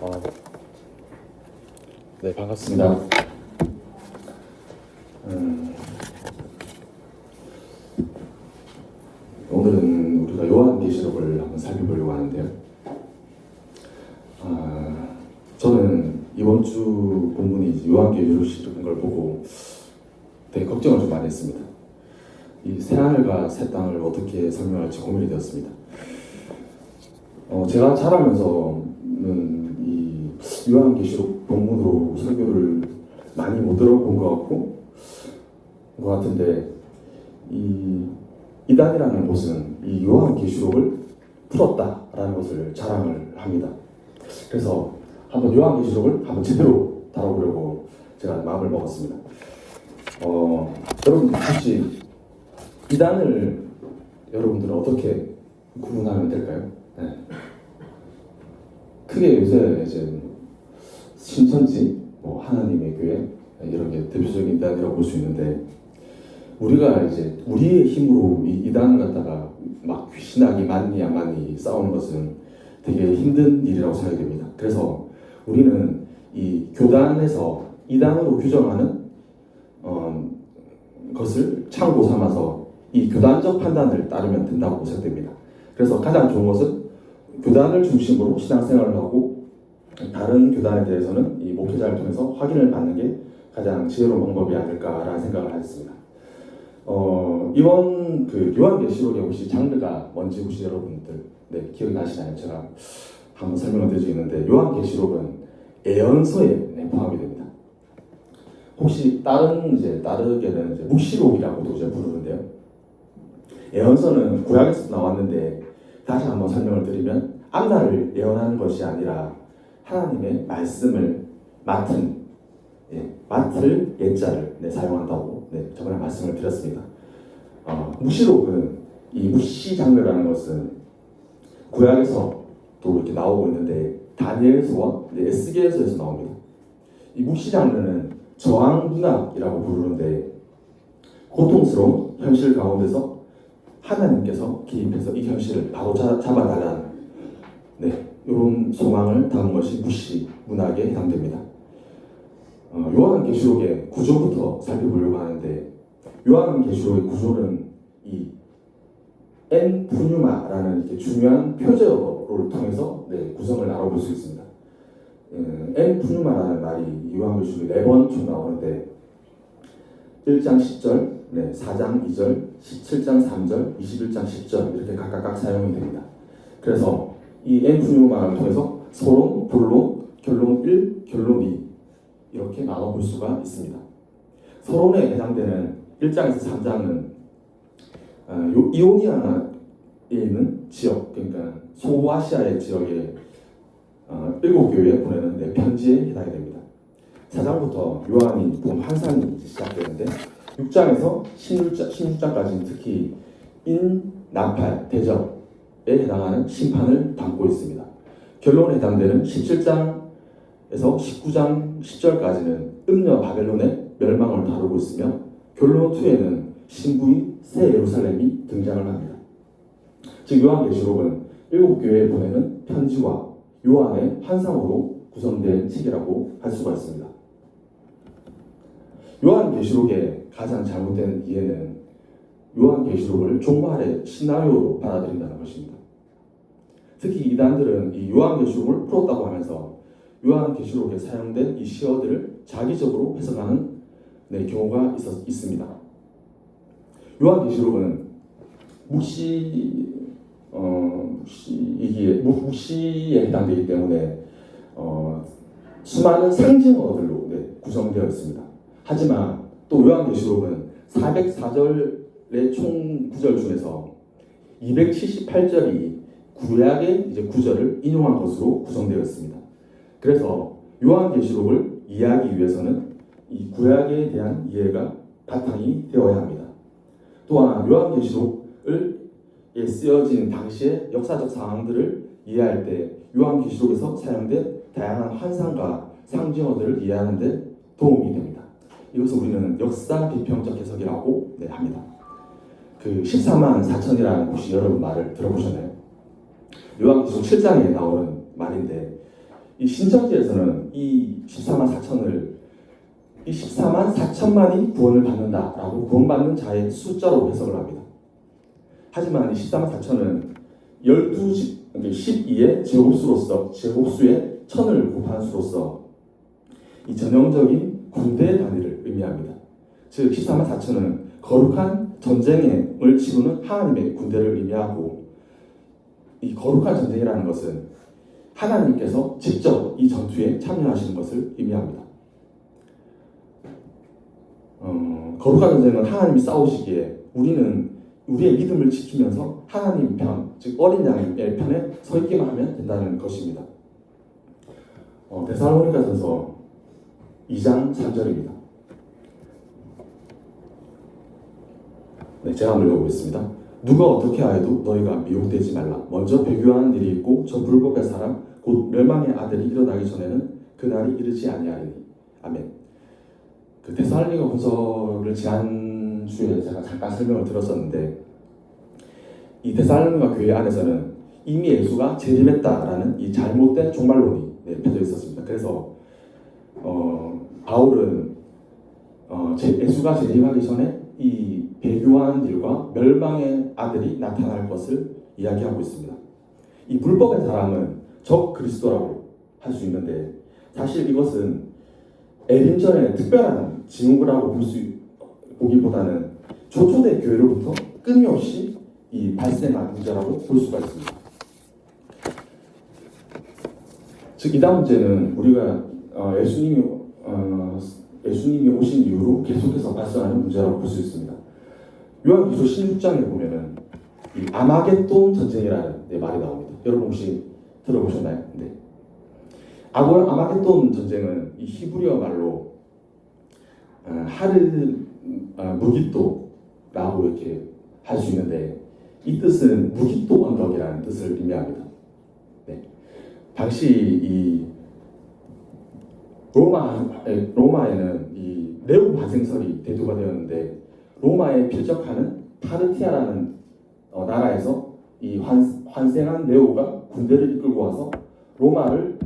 어, 네 반갑습니다. 음, 오늘은 우리가 요한계시록을 한번 살펴보려고 하는데요. 아, 저는 이번 주 본문이 요한계시록인 걸 보고 되게 걱정을 좀 많이 했습니다. 이 새 하늘과 새 땅을 어떻게 설명할지 고민이 되었습니다. 어, 제가 자라면서는 이 요한계시록 본문으로 설교를 많이 못 들어본 것 같고 것 같은데 이 이단이라는 곳은 이 요한계시록을 풀었다라는 것을 자랑을 합니다. 그래서 한번 요한계시록을 한번 제대로 다뤄보려고 제가 마음을 먹었습니다. 어, 여러분 혹시 이단을 여러분들은 어떻게 구분하면 될까요? 네. 크게 요새 이제 신천지, 뭐 하나님의 교회 이런 게 대표적인 이단이라고 볼 수 있는데 우리가 이제 우리의 힘으로 이 이단을 갖다가 막 신학이 맞니 안 맞니 싸우는 것은 되게 힘든 일이라고 생각이 됩니다. 그래서 우리는 이 교단에서 이단으로 규정하는 어, 것을 참고 삼아서 이 교단적 판단을 따르면 된다고 생각됩니다. 그래서 가장 좋은 것은 교단을 중심으로 신앙생활을 하고 다른 교단에 대해서는 이 목회자를 통해서 확인을 받는 게 가장 지혜로운 방법이 아닐까라는 생각을 하였습니다. 어, 이번 그 요한계시록의 혹시 장르가 뭔지 혹시 여러분들 네, 기억이 나시나요? 제가 한번 설명을 드릴 수 있는데 요한계시록은 애언서에 네, 포함이 됩니다. 혹시 다른 이제 다르게는 이제 묵시록이라고도 이제 부르는데요. 애언서는 구약에서 나왔는데 다시 한번 설명을 드리면 앞날을 예언하는 것이 아니라 하나님의 말씀을 맡은 예, 맡을 예자를 네, 사용한다고 네, 저번에 말씀을 드렸습니다. 어, 무시록은 이 무시 장르라는 것은 구약에서 또 이렇게 나오고 있는데 다니엘서와 네, 에스겔서에서 나옵니다. 이 무시 장르는 저항 문학이라고 부르는데 고통스러운 현실 가운데서 하나님께서 기입해서 이 현실을 바로 잡아달라는 네, 이런 소망을 담은 것이 무시 문학에 해당됩니다. 어, 요한계시록의 구조부터 살펴보려고 하는데 요한계시록의 구조는 이 엔푸뉴마라는 이렇게 중요한 표제어를 통해서 네, 구성을 알아볼 수 있습니다. 음, 엔푸뉴마라는 말이 요한계시록에 네번 총 나오는데 1장 10절, 네, 4장 2절, 17장 3절, 21장 10절 이렇게 각각 사용이 됩니다. 그래서 이 엔푸뉴마를 통해서 서론, 본론, 결론 1, 결론 2 이렇게 나눠볼 수가 있습니다. 서론에 해당되는 1장에서 3장은 어, 이오니아에 있는 지역, 그러니까 소아시아의 지역에 어, 일곱 교회에 보내는 네, 편지에 해당이 됩니다. 4장부터 요한이 본 환상이 시작되는데 6장에서 16장, 16장까지는 특히 인, 나팔, 대접에 해당하는 심판을 담고 있습니다. 결론에 해당되는 17장 에서 19장 10절까지는 음녀 바벨론의 멸망을 다루고 있으며 결론 2에는 신부인 새 예루살렘이 등장을 합니다. 즉 요한계시록은 일곱 교회에 보내는 편지와 요한의 환상으로 구성된 책이라고 할 수가 있습니다. 요한계시록의 가장 잘못된 이해는 요한계시록을 종말의 시나리오로 받아들인다는 것입니다. 특히 이단들은 이 요한계시록을 풀었다고 하면서 요한계시록에 사용된 이 시어들을 자기적으로 해석하는 네, 경우가 있었, 있습니다. 요한계시록은 묵시 어, 묵시이기에 묵시에 해당되기 때문에 어, 수많은 상징어들로 네, 구성되어 있습니다. 하지만 또 요한계시록은 404절의 총 구절 중에서 278절이 구약의 이제 구절을 인용한 것으로 구성되어 있습니다. 그래서 요한계시록을 이해하기 위해서는 이 구약에 대한 이해가 바탕이 되어야 합니다. 또한 요한계시록을 쓰여진 당시의 역사적 상황들을 이해할 때 요한계시록에서 사용된 다양한 환상과 상징어들을 이해하는 데 도움이 됩니다. 이것을 우리는 역사 비평적 해석이라고 네, 합니다. 그 14만 4천이라는 혹시 여러분 말을 들어보셨나요? 요한계시록 7장에 나오는 말인데 이 신천지에서는 이 14만 4천을 이 14만 4천만이 구원을 받는다라고 구원받는 자의 숫자로 해석을 합니다. 하지만 이 14만 4천은 12, 12의 제곱수로서 제곱수의 천을 곱한 수로서 이 전형적인 군대 단위를 의미합니다. 즉 14만 4천은 거룩한 전쟁을 치르는 하나님의 군대를 의미하고 이 거룩한 전쟁이라는 것은 하나님께서 직접 이 전투에 참여하시는 것을 의미합니다. 어, 거룩한 전쟁은 하나님이 싸우시기에 우리는 우리의 믿음을 지키면서 하나님 편, 즉 어린 양의 편에 서 있기만 하면 된다는 것입니다. 어, 데살로니가전서 2장 3절입니다. 네, 제가 한번 읽어보겠습니다. 누가 어떻게 하여도 너희가 미혹되지 말라. 먼저 배교하는 일이 있고 저 불법의 사람 곧 멸망의 아들이 일어나기 전에는 그 날이 이르지 아니하리니. 아멘. 그 데살로니가 후서를 지난 주에 제가 잠깐 설명을 들었었는데 이 데살로니가 교회 안에서는 이미 예수가 재림했다라는 이 잘못된 종말론이 네, 펴져 있었습니다. 그래서 어, 바울은 어, 제, 예수가 재림하기 전에 이 배교하는 일과 멸망의 아들이 나타날 것을 이야기하고 있습니다. 이 불법의 사람은 적 그리스도라고 할 수 있는데 사실 이것은 에림전의 특별한 징후라고 볼 수 보기보다는 조초대 교회로부터 끊임없이 이 발생한 문제라고 볼 수가 있습니다. 즉 이 다음 문제는 우리가 어, 예수님이 어, 예수님이 오신 이후로 계속해서 발생하는 문제라고 볼 수 있습니다. 요한계시록 16장에 보면은 이 아마겟돈 전쟁이라는 네, 말이 나옵니다. 여러분 혹시 들어보셨나요? 네. 아고 아마겟돈 전쟁은 이 히브리어 말로 어, 하르 어, 무기또라고 이렇게 할 수 있는데 이 뜻은 무기또 언덕이라는 뜻을 의미합니다. 네. 당시 이 로마 로마에는 이 네오 반생설이 대두가 되었는데 로마에 필적하는 파르티아라는 어, 나라에서 이 환, 환생한 네오가 군대를 이끌고 와서 로마를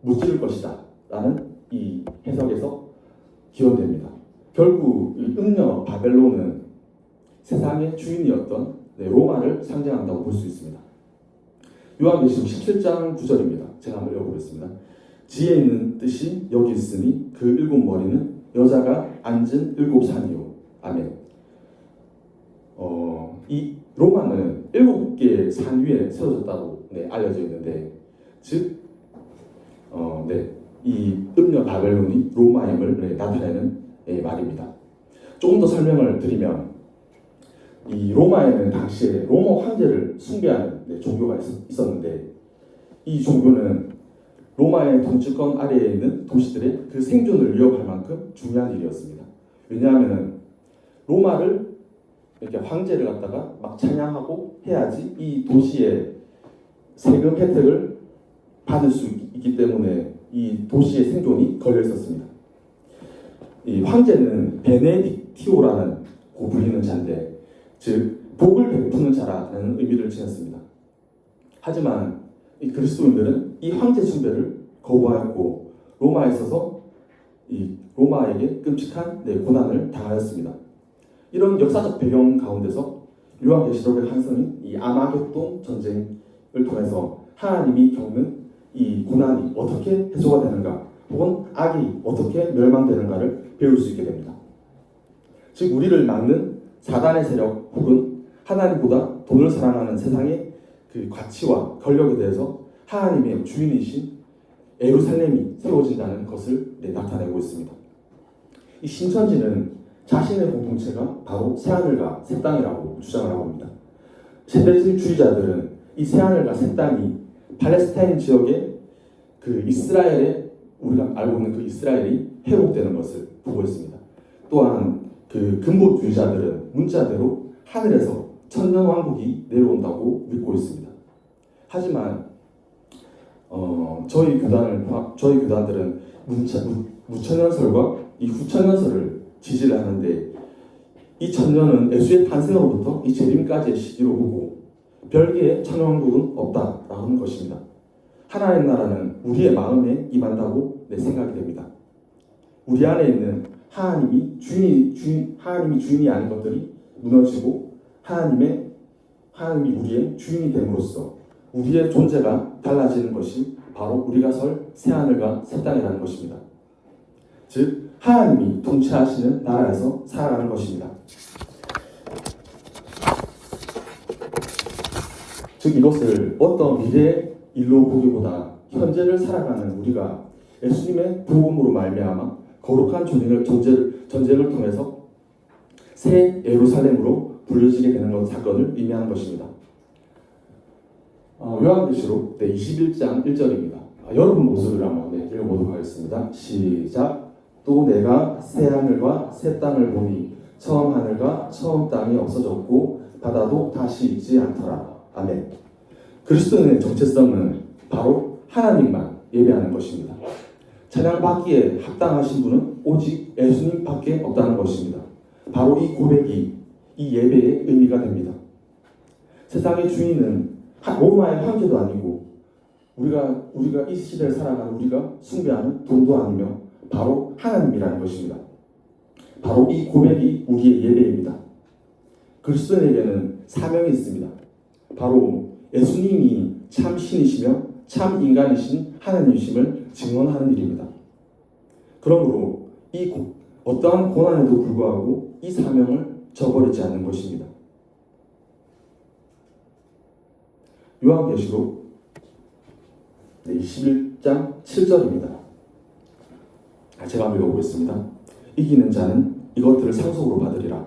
무찌를 것이다 라는 이 해석에서 기원됩니다. 결국 이 음녀 바벨론은 세상의 주인이었던 네, 로마를 상징한다고 볼 수 있습니다. 요한계시록 17장 9절입니다. 제가 한번 읽어보겠습니다. 지혜 있는 뜻이 여기 있으니 그 일곱 머리는 여자가 앉은 일곱 산이요. 아멘. 어, 이 로마는 일곱 개의 산 위에 세워졌다고 네, 알려져 있는데, 즉, 어, 네, 이 음녀 바벨론이 로마임을 네, 나타내는 네, 말입니다. 조금 더 설명을 드리면, 이 로마에는 당시에 로마 황제를 숭배하는 네, 종교가 있, 었는데 이 종교는 로마의 통치권 아래에 있는 도시들의 그 생존을 위협할 만큼 중요한 일이었습니다. 왜냐하면 로마를 이렇게 황제를 갖다가 막 찬양하고 해야지 이 도시의 세금 혜택을 받을 수 있기 때문에 이 도시의 생존이 걸려 있었습니다. 이 황제는 베네딕티오라는 고 불리는 자인데, 즉 복을 베푸는 자라는 의미를 지녔습니다. 하지만 이 그리스도인들은 이 황제 숭배를 거부하였고 로마에 있어서 이 로마에게 끔찍한 네, 고난을 당하였습니다. 이런 역사적 배경 가운데서 요한계시록의 한성인 이 아마겟돈 전쟁을 통해서 하나님이 겪는 이 고난이 어떻게 해소가 되는가, 혹은 악이 어떻게 멸망되는가를 배울 수 있게 됩니다. 즉 우리를 막는 사단의 세력 혹은 하나님보다 돈을 사랑하는 세상의 그 가치와 권력에 대해서 하나님의 주인이신 에루살렘이 세워진다는 것을 네, 나타내고 있습니다. 이 신천지는 자신의 공동체가 바로 새하늘과 새 땅이라고 주장을 하고 있습니다. 세대주의자들은 이 새하늘과 새 땅이 팔레스타인 지역의 그 이스라엘의 우리가 알고 있는 그 이스라엘이 회복되는 것을 보고 있습니다. 또한 그 근본주의자들은 문자대로 하늘에서 천년 왕국이 내려온다고 믿고 있습니다. 하지만 어, 저희 교단을 저희 교단들은 문차, 무, 천년설과 이 후천년설을 지지를 하는데 이 천년은 예수의 탄생으로부터 이 재림까지의 시기로 보고 별개의 천년왕국은 없다라는 것입니다. 하나님 나라는 우리의 마음에 임한다고 내 생각이 됩니다. 우리 안에 있는 하나님이 주인이 주인 하나님이 주인이 아닌 것들이 무너지고 하나님의 하나님이 우리의 주인이 됨으로써 우리의 존재가 달라지는 것이 바로 우리가 설 새하늘과 새 땅이라는 것입니다. 즉 하나님이 통치하시는 나라에서 살아가는 것입니다. 즉 이것을 어떤 미래의 일로 보기보다 현재를 살아가는 우리가 예수님의 복음으로 말미암아 거룩한 전쟁을, 전쟁을, 전쟁을 통해서 새 예루살렘으로 불려지게 되는 것, 사건을 의미하는 것입니다. 어, 요한계시록 네, 21장 1절입니다. 아, 여러분 목소리를 한번 네, 읽어보도록 하겠습니다. 시작. 또 내가 새 하늘과 새 땅을 보니 처음 하늘과 처음 땅이 없어졌고 바다도 다시 있지 않더라. 아멘. 그리스도인의 정체성은 바로 하나님만 예배하는 것입니다. 찬양 받기에 합당하신 분은 오직 예수님밖에 없다는 것입니다. 바로 이 고백이 이 예배의 의미가 됩니다. 세상의 주인은 하- 로마의 황제도 아니고 우리가 우리가 이 시대를 살아가는 우리가 숭배하는 돈도 아니며 바로 하나님이라는 것입니다. 바로 이 고백이 우리의 예배입니다. 그리스도인에게는 사명이 있습니다. 바로 예수님이 참 신이시며 참 인간이신 하나님이심을 증언하는 일입니다. 그러므로 이 고- 어떠한 고난에도 불구하고 이 사명을 저버리지 않는 것입니다. 요한계시록 21장 7절입니다. 제가 한번 읽어보겠습니다. 이기는 자는 이것들을 상속으로 받으리라.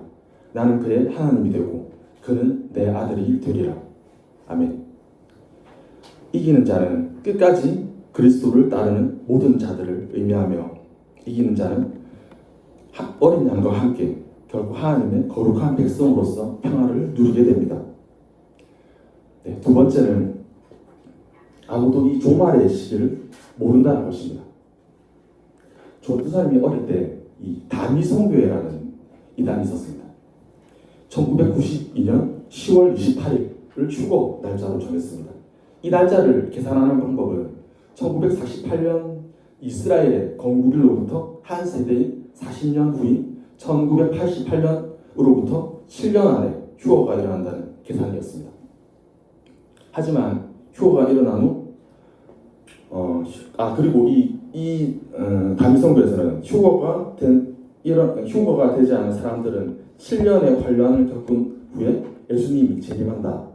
나는 그의 하나님이 되고 그는 내 아들이 되리라. 아멘. 이기는 자는 끝까지 그리스도를 따르는 모든 자들을 의미하며 이기는 자는 하- 어린 양과 함께 결국 하나님의 거룩한 백성으로서 평화를 누리게 됩니다. 네, 두 번째는 아무도 이 종말의 시기를 모른다는 것입니다. 조두사님이 어릴 때 이 다미성교회라는 이단이 있었습니다. 1992년 10월 28일을 휴거 날짜로 정했습니다. 이 날짜를 계산하는 방법은 1948년 이스라엘의 건국일로부터 한 세대인 40년 후인 1988년으로부터 7년 안에 휴거가 일어난다는 계산이었습니다. 하지만 휴거가 일어난 후, 어, 아 그리고 이, 이 어, 다미성교에서는 휴거가 된 이런 휴거가 되지 않은 사람들은 7년의 환란을 겪은 후에 예수님이 재림한다.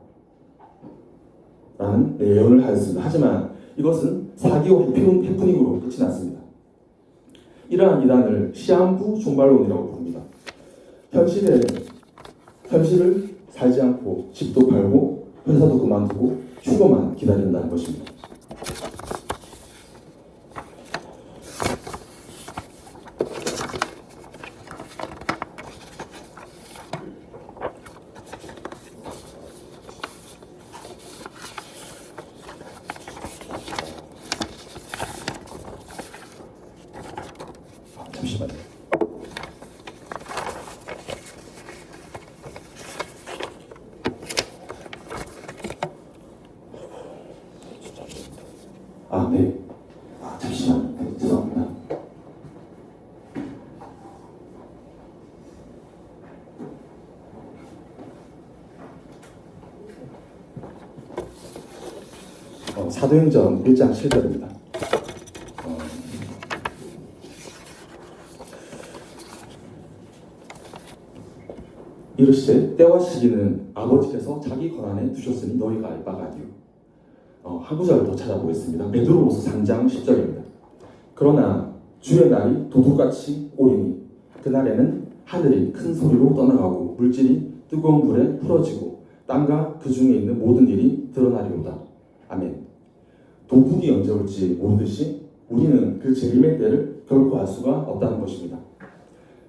라는 예언을 하였습니다. 하지만 이것은 4개월 해프닝, 해프닝으로 끝이 났습니다. 이러한 이단을 시한부 종말론이라고 부릅니다. 현실에 현실을 살지 않고 집도 팔고 회사도 그만두고 휴거만 기다린다는 것입니다. 아, 잠시만요. 아, 네. 아, 잠시만. 네, 죄송합니다. 어, 사도행전 1장 7절입니다. 어, 이르시되 때와 시기는 아버지께서 자기 권한에 두셨으니 너희가 알 바가 아니요. 어, 한 구절 더 찾아보겠습니다. 베드로후서 3장 10절입니다. 그러나 주의 날이 도둑같이 오리니 그날에는 하늘이 큰 소리로 떠나가고 물질이 뜨거운 불에 풀어지고 땅과 그 중에 있는 모든 일이 드러나리로다. 아멘. 도둑이 언제 올지 모르듯이 우리는 그 재림의 때를 결코 알 수가 없다는 것입니다.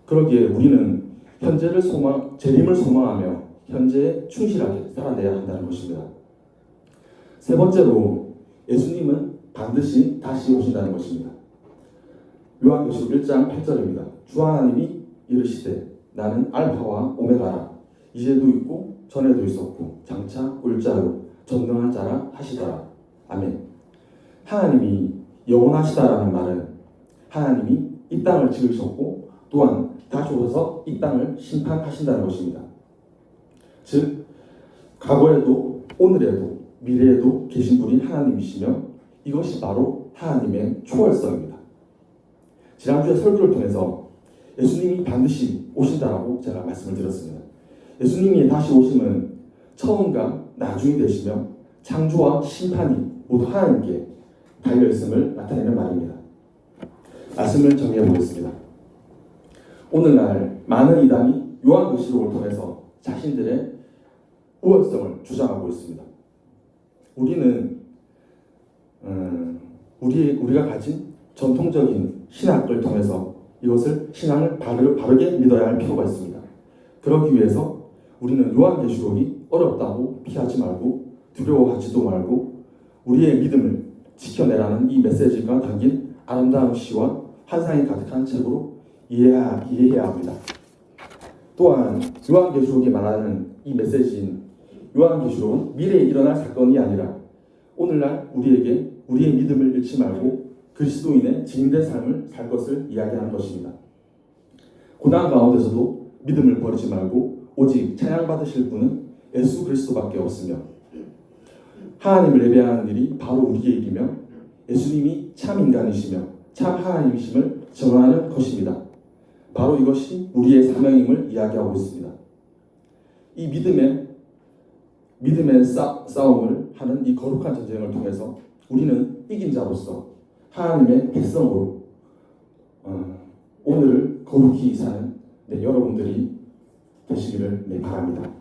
그러기에 우리는 현재를 소망, 재림을 소망하며 현재에 충실하게 살아내야 한다는 것입니다. 세 번째로 예수님은 반드시 다시 오신다는 것입니다. 요한계시록 1장 8절입니다. 주 하나님이 이르시되 나는 알파와 오메가라 이제도 있고 전에도 있었고 장차 올 자요 전능한 자라 하시더라. 아멘. 하나님이 영원하시다라는 말은 하나님이 이 땅을 지으셨고 또한 다시 오셔서 이 땅을 심판하신다는 것입니다. 즉 과거에도 오늘에도 미래에도 계신 분이 하나님이시며 이것이 바로 하나님의 초월성입니다. 지난주에 설교를 통해서 예수님이 반드시 오신다라고 제가 말씀을 드렸습니다. 예수님이 다시 오심은 처음과 나중이 되시며 창조와 심판이 모두 하나님께 달려있음을 나타내는 말입니다. 말씀을 정리해 보겠습니다. 오늘날 많은 이단이 요한계시록을 통해서 자신들의 우월성을 주장하고 있습니다. 우리는 음, 우리 우리가 가진 전통적인 신학을 통해서 이것을 신앙을 바르, 바르게 믿어야 할 필요가 있습니다. 그러기 위해서 우리는 요한계시록이 어렵다고 피하지 말고 두려워하지도 말고 우리의 믿음을 지켜내라는 이 메시지가 담긴 아름다운 시와 환상이 가득한 책으로 이해해야, 이해해야 합니다. 또한 요한계시록이 말하는 이 메시지인 요한계시록은 미래에 일어날 사건이 아니라 오늘날 우리에게 우리의 믿음을 잃지 말고 그리스도인의 증인된 삶을 살 것을 이야기하는 것입니다. 고난 가운데서도 믿음을 버리지 말고 오직 찬양받으실 분은 예수 그리스도밖에 없으며 하나님을 예배하는 일이 바로 우리의 일이며 예수님이 참 인간이시며 참 하나님이심을 전하는 것입니다. 바로 이것이 우리의 사명임을 이야기하고 있습니다. 이 믿음의 믿음의 싸, 싸움을 하는 이 거룩한 전쟁을 통해서 우리는 이긴 자로서 하나님의 백성으로 어, 오늘을 거룩히 사는 네, 여러분들이 되시기를 네, 바랍니다.